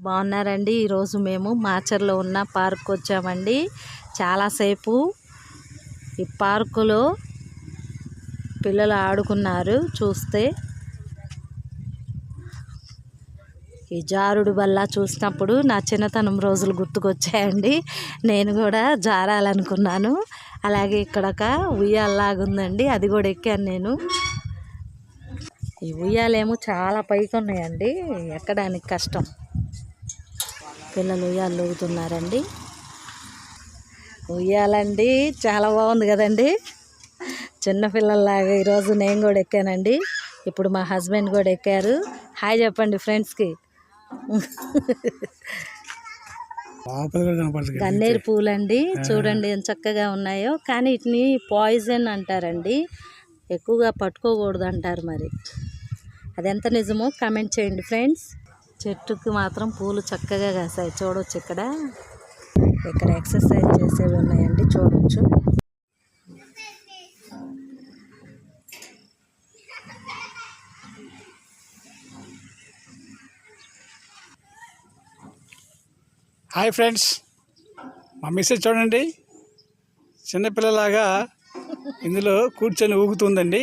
బాగున్నారండి. ఈరోజు మేము మాచర్లో ఉన్న పార్క్ వచ్చామండి. చాలాసేపు ఈ పార్కులో పిల్లలు ఆడుకున్నారు చూస్తే. ఈ జారుడు వల్ల చూసినప్పుడు నా చిన్నతనం రోజులు గుర్తుకొచ్చాయండి. నేను కూడా జారాలనుకున్నాను. అలాగే ఇక్కడ ఒక ఉయ్యాలలాగా అది కూడా ఎక్కాను నేను. ఈ ఉయ్యాలేమో చాలా పైకి ఉన్నాయండి. ఎక్కడానికి కష్టం. పిల్లలు ఉయ్యాలు ఊగుతున్నారండి ఉయ్యాలండి చాలా బాగుంది కదండి. చిన్నపిల్లల్లాగా ఈరోజు నేను కూడా ఎక్కానండి. ఇప్పుడు మా హస్బెండ్ కూడా ఎక్కారు. హాయ్ చెప్పండి ఫ్రెండ్స్కి. లోపల గన్నేరు పూలండి చూడండి ఎంత చక్కగా ఉన్నాయో. కానీ వీటిని పాయిజన్ అంటారండి. ఎక్కువగా పట్టుకోకూడదు అంటారు మరి. అదెంత నిజమో కామెంట్ చేయండి ఫ్రెండ్స్. చెట్టుకి మాత్రం పూలు చక్కగా కాసాయి. చూడొచ్చు ఇక్కడ. ఇక్కడ ఎక్సర్సైజ్ చేసేవి ఉన్నాయండి చూడొచ్చు. Hi friends. మా మిస్సెస్ చూడండి. చిన్నపిల్లలాగా ఇందులో కూర్చొని ఊగుతుందండి.